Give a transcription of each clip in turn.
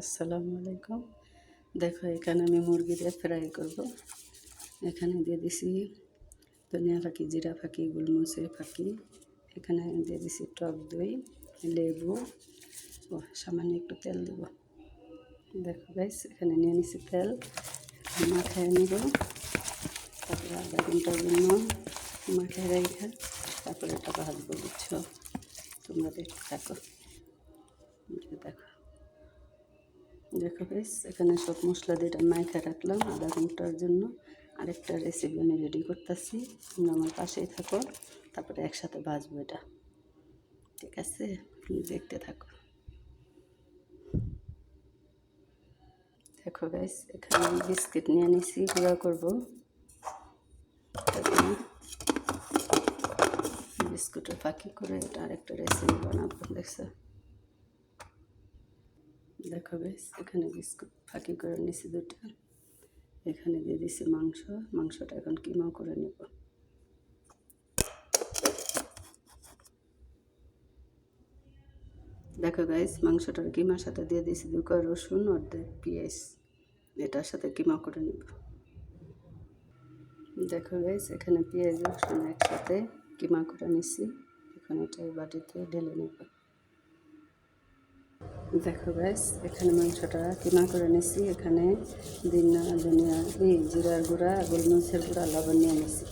আসসালামু আলাইকুম। দেখো, এখানে আমি মুরগি দিয়ে ফ্রাই করব। এখানে দিয়ে দিছি ধনিয়া ফাঁকি, জিরা ফাঁকি, গোলমরিচের ফাঁকি। এখানে দিয়ে দিছি টক দই, লেবু। ও, সামান্য একটু তেল দেব। দেখো গাইস এখানে নিয়ে নিছি তেল। মাখায় নিব। তারপরে আধা ঘণ্টার জন্য মাখায় রেখে তারপরে এটা ভাজবো, বুঝছ? তোমরা থাকো। দেখো। দেখো বেশ এখানে সব মশলা দিয়ে মাইখা রাখলাম আধা ঘণ্টার জন্য। আরেকটা রেসিপি আমি রেডি করতেছি, তোমরা আমার পাশেই থাকো, তারপরে একসাথে ভাজবো এটা। ঠিক আছে? দেখতে থাকো। দেখো গাইস এখানে বিস্কিট নিয়ে নিছি, গুঁড়া করব। বিস্কুটের পাখি করে এটা আরেকটা রেসিপি বানাবো, দেখছ? দেখো বেশ এখানে বিস্কুট ফাঁকি করে নিছি দুটো। এখানে দিয়ে দিছি মাংস। মাংসটা এখন কিমা করে নেব? দেখো গাইস মাংসটার কিমার সাথে দিয়ে দিছি দুটো রসুন, অর্ধেক পেঁয়াজ। এটার সাথে কিমা করে নেব? দেখো গাইস এখানে পেঁয়াজ রসুন একসাথে কিমা করে নিছি। এখন এটা বাটিতে ঢেলে নেব। দেখো গাইস এখানে মাংসটা কিমা করে নিছি, এখানে দিনা ধনিয়া, এই জিরার গুঁড়া, গোলমরিচের গুঁড়া, লবণ নিয়ে নিছি।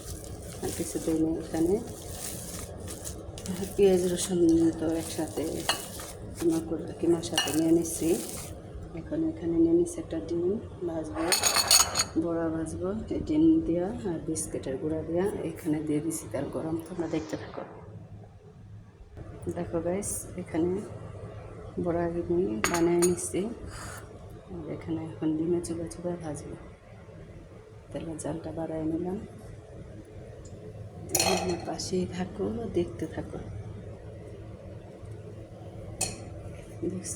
আর কিছু দিই এখানে। পেঁয়াজ, রসুন তো একসাথে কিমা করে, কিমার সাথে নিয়ে নিছি। এখন এখানে নিয়ে নিছি একটা ডিম ভাজবো, বড়া ভাজবো, এই ডিম দেওয়া আর বিস্কিটের গুঁড়া দেওয়া এখানে দিয়ে দিছি তার গরম, তোমরা দেখতে থাকো। দেখো গাইস এখানে বড়া ডিম বানিয়ে নিচ্ছি। আর এখানে এখন ডিমে চুলে চুলে ভাজবো। তেলের জালটা বাড়াই নিলাম। পাশেই থাকো, দেখতে থাকো। দেখছ?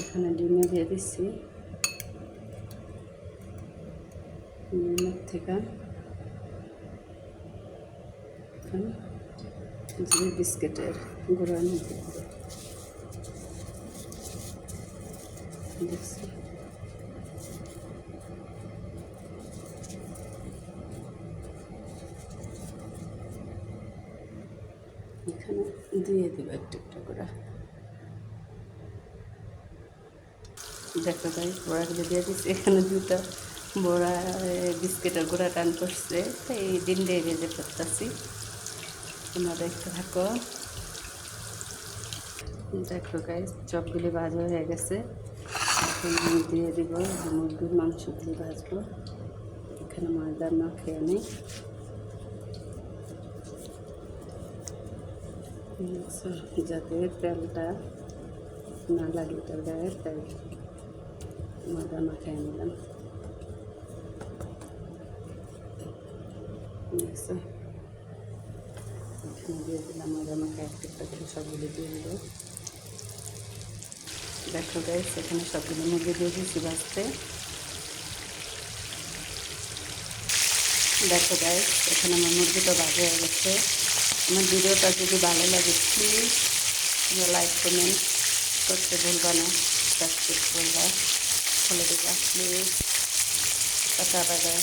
এখানে ডিমে দিয়ে দিচ্ছি। থেকে বিস্কিটের গুঁড়া নিতে দেখছি এখানে দিয়ে দেবো একটু একটু করে। দেখো তাই বড়াগুলো দিয়ে দিচ্ছি এখানে দুটো বড়া বিস্কিটের গুঁড়া টান করছে এই দিন দিয়ে ভেজে করতেছি তোমরা দেখতে থাকো দেখো গাইজ চপগুলি ভাজা হয়ে গেছে। এখন আমি দিয়ে দিব মুরগির মাংসগুলি ভাজবো এখানে ময়দা মাখিয়ে নিই যাতে তেলটা না লাগে তার গায়ে তাই ময়দা মাখিয়ে নিলাম দেখছ এখানে দিয়ে দিলাম ময়দা মাখায় একটা একটা করে সবগুলো দিয়ে দিল দেখো গাইস এখানে সবগুলো মুরগি দিয়ে দিয়েছি বাঁচতে। দেখো গাইস এখানে আমার মুরগিটা ভাজা হয়ে গেছে। আমার ভিডিওটা যদি ভালো লাগে প্লিজ লাইক কমেন্ট করতে ভুলবা না। সাবস্ক্রাইব করবা ফলো দিবা প্লিজ কথা বাজায়